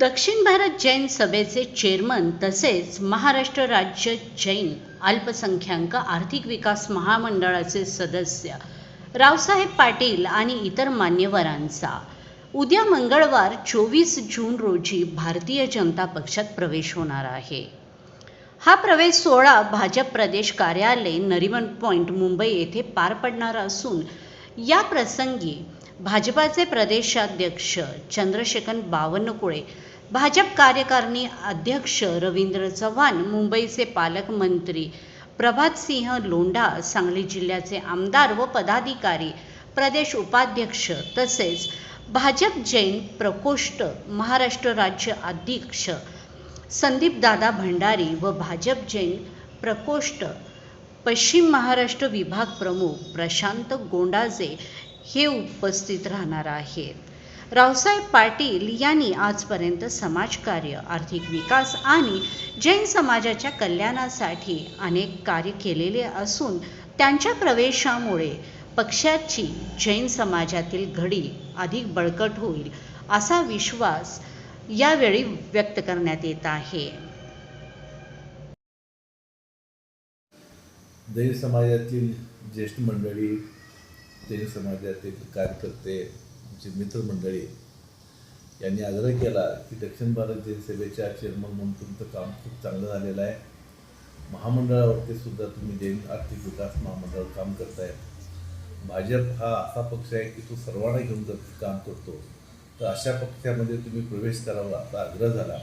दक्षिण भारत जैन सभेचे चेअरमन तसेच महाराष्ट्र राज्य जैन अल्पसंख्याक आर्थिक विकास महामंडळाचे सदस्य रावसाहेब पाटील आणि इतर मान्यवरांचा. उद्या मंगळवार चोवीस जून रोजी भारतीय जनता पक्षात प्रवेश होणार आहे. हा प्रवेश सोहळा भाजप प्रदेश कार्यालय नरिमन पॉइंट मुंबई येथे पार पडणार असून या प्रसंगी भाजपाचे प्रदेशाध्यक्ष चंद्रशेखर बावनकुळे भाजप कार्यकारिणी अध्यक्ष रवींद्र चव्हाण मुंबईचे पालकमंत्री प्रभातसिंह लोंढा सांगली जिल्ह्याचे आमदार व पदाधिकारी प्रदेश उपाध्यक्ष तसेच भाजप जैन प्रकोष्ठ महाराष्ट्र राज्य अध्यक्ष संदीप दादा भंडारी व भाजप जैन प्रकोष्ठ पश्चिम महाराष्ट्र विभाग प्रमुख प्रशांत गोंडाजे हे उपस्थित राहणार आहेत. रावसाहेब पाटील यांनी आजपर्यंत समाजकार्य आर्थिक विकास आणि जैन समाजाच्या कल्याणासाठी अनेक कार्य केलेले असून त्यांच्या प्रवेशामुळे पक्षाची जैन समाजातील घडी अधिक बळकट होईल असा विश्वास यावेळी व्यक्त करण्यात येत आहे. जैन समाजातील ज्येष्ठ मंडळी जैन समाजातील कार्यकर्ते आमचे मित्रमंडळी यांनी आग्रह केला की दक्षिण भारत जैन सभेच्या चेअरमन म्हणून तुमचं काम खूप चांगलं झालेलं आहे. महामंडळावरती सुद्धा तुम्ही जैन आर्थिक विकास महामंडळावर काम करताय. भाजप हा असा पक्ष आहे की तो सर्वांना घेऊन जर काम करतो तर अशा पक्षामध्ये तुम्ही प्रवेश करावा असा आग्रह झाला.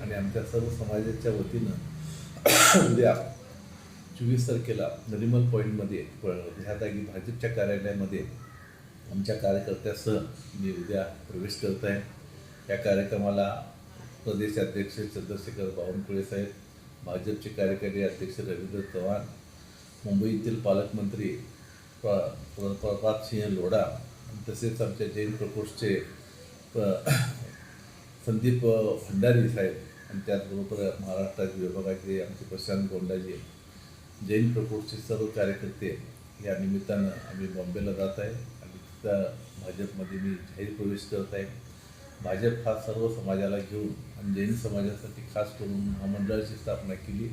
आणि आमच्या सर्व समाजाच्या वतीनं उद्या चोवीस तारखेला नरिमल पॉईंटमध्ये प- भाजपच्या कार्यालयामध्ये आमच्या कार्यकर्त्यासह मी उद्या प्रवेश करत आहे या कार्यक्रमाला प्रदेशाध्यक्ष चंद्रशेखर बावनकुळे साहेब भाजपचे कार्यकारी अध्यक्ष रवींद्र चव्हाण मुंबईतील पालकमंत्री प्र प्र- प्रभातसिंह लोढा तसेच आमच्या जैन प्रकोष्ठचे संदीप भंडारी साहेब आणि त्याचबरोबर महाराष्ट्रात विभागाचे आमचे प्रशांत गोंडाजी जैन प्रकोष्ठचे सर्व कार्यकर्ते या निमित्तानं आम्ही बॉम्बेला जात आहे. आणि तिथं भाजपमध्ये मी जाहीर प्रवेश करत आहे. भाजप हा सर्व समाजाला घेऊन आणि जैन समाजासाठी खास करून महामंडळाची स्थापना केली.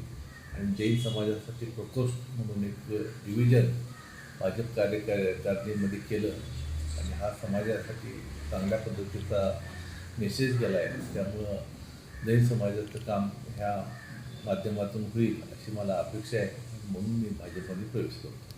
आणि जैन समाजासाठी प्रकोष्ठ म्हणून एक डिव्हिजन भाजप कार्यकारिणीमध्ये केलं. आणि हा समाजासाठी चांगल्या पद्धतीचा मेसेज गेला आहे त्यामुळं जैन समाजाचं काम ह्या माध्यमातून होईल अशी मला अपेक्षा आहे. म्हणून मी भाजपमध्ये प्रवेश करतो.